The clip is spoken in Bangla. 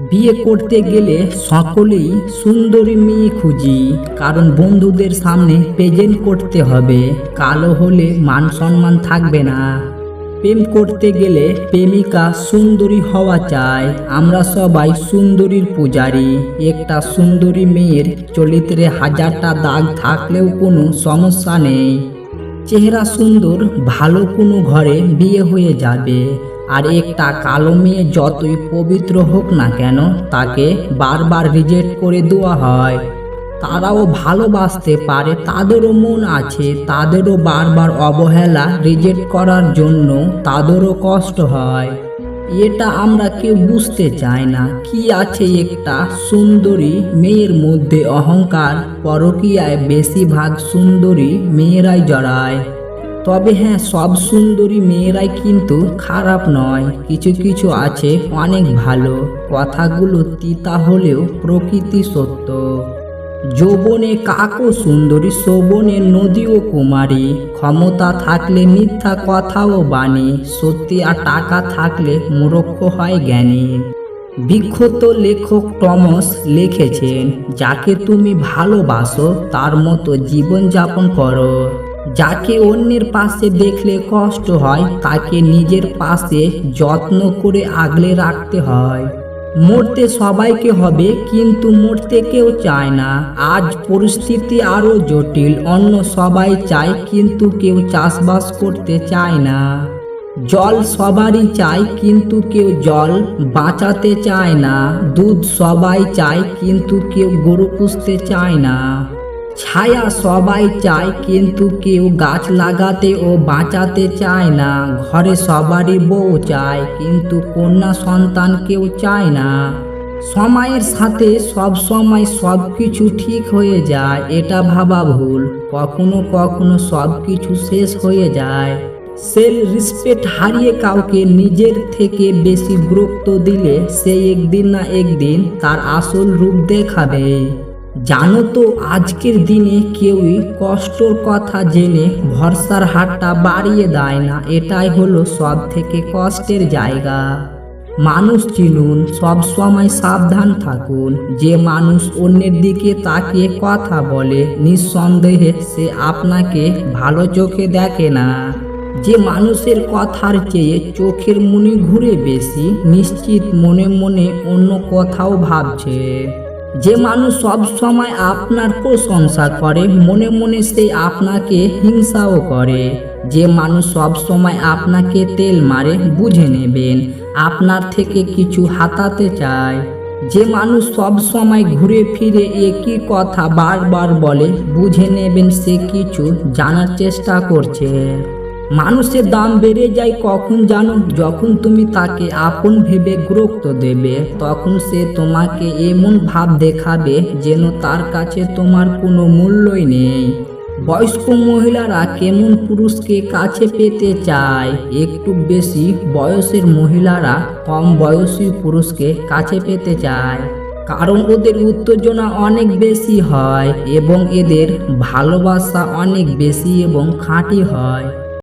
বিয়ে করতে গেলে সকলেই সুন্দরী মেয়ে খুঁজি, কারণ বন্ধুদের সামনে প্রেজেন্ট করতে হবে। কালো হলে মান সম্মান থাকবে না। প্রেম করতে গেলে প্রেমিকা সুন্দরী হওয়া চাই। আমরা সবাই সুন্দরীর পূজারী। একটা সুন্দরী মেয়ের চরিত্রে হাজারটা দাগ থাকলেও কোনো সমস্যা নেই। চেহারা সুন্দর, ভালো কোনো ঘরে বিয়ে হয়ে যাবে। আর একটা কালো মেয়ে যতই পবিত্র হোক না কেন, তাকে বারবার রিজেক্ট করে দেওয়া হয়। তারাও ভালোবাসতে পারে, তাদেরও মন আছে, তাদেরও বারবার অবহেলা রিজেক্ট করার জন্য তাদেরও কষ্ট হয়। এটা আমরা কেউ বুঝতে চাই না, কি আছে একটা সুন্দরী মেয়ের মধ্যে অহংকার, পরকীয়ায় বেশিরভাগ সুন্দরী মেয়েরাই জড়ায়। তবে হ্যাঁ সব সুন্দরী মেয়েরাই কিন্তু খারাপ নয়। কিছু কিছু আছে অনেক ভালো। কথাগুলো তিতা হলেও প্রকৃতি সত্য। যৌবনে কাকও সুন্দরী, শোভনে নদীও কুমারী। ক্ষমতা থাকলে মিথ্যা কথাও বাণী। সত্যি আর টাকা থাকলে মূর্খ হয় জ্ঞানী। বিখ্যাত লেখক টমস লিখেছেন, যাকে তুমি ভালোবাসো, তার মতো জীবনযাপন করো। যাকে অন্যের পাশে দেখলে কষ্ট হয়, তাকে নিজের পাশে যত্ন করে আগলে রাখতে হয়। মরতে সবাইকে হবে, কিন্তু মরতে কেউ চায় না। আজ পরিস্থিতি আরও জটিল, অন্য সবাই চায়, কিন্তু কেউ চাষবাস করতে চায় না। জল সবারই চায়, কিন্তু কেউ জল বাঁচাতে চায় না। দুধ সবাই চায়, কিন্তু কেউ গরু পুষতে চায় না। ছায়া সবাই চায়, কিন্তু কেউ গাছ লাগাতে ও বাঁচাতে চায় না। ঘরে সবারই বউ চায়, কিন্তু কন্যা সন্তান কেউ চায় না। সময়ের সাথে সব সময় সব কিছু ঠিক হয়ে যায়, এটা ভাবা ভুল। কখনো কখনো সব কিছু শেষ হয়ে যায়। সেল রেসপেক্ট হারিয়ে কাউকে নিজের থেকে বেশি গুরুত্ব দিলে সে একদিন না একদিন তার আসল রূপ দেখাবে। জানো তো, আজকের দিনে কেউই কষ্টর কথা জেনে ভরসার হাতটা বাড়িয়ে দেয় না। এটাই হলো সব থেকে কষ্টের জায়গা। মানুষ চিনুন, সব সময় সাবধান থাকুন। যে মানুষ অন্যের দিকে তাকিয়ে কথা বলে, নিঃসন্দেহে সে আপনাকে ভালো চোখে দেখে না। যে মানুষের কথার চেয়ে চোখের মনি ঘুরে বেশি, নিশ্চিত মনে মনে অন্য কথাও ভাবছে। যে মানুষ সব সময় আপনার প্রশংসা করে, মনে মনে সে আপনাকে হিংসাও করে। যে মানুষ সব সময় আপনাকে তেল মারে, বুঝে নেবেন, আপনার থেকে কিছু হাতাতে চায়। যে মানুষ সব সময় ঘুরে ফিরে একই কথা বারবার বলে, বুঝে নেবেন সে কিছু জানার চেষ্টা করছে। মানুষের দাম বেড়ে যায়, কখন জানো? যখন তুমি তাকে আপন ভেবে গুরুত্ব দেবে, তখন সে তোমাকে এমন ভাব দেখাবে যেন তার কাছে তোমার কোনো মূল্যই নেই। বয়স্ক মহিলারা কেমন পুরুষকে কাছে পেতে চায়? একটু বেশি বয়সের মহিলারা কম বয়সী পুরুষকে কাছে পেতে চায়। কারণ ওদের উত্তেজনা অনেক বেশি হয় এবং এদের ভালোবাসা অনেক বেশি এবং খাঁটি হয়।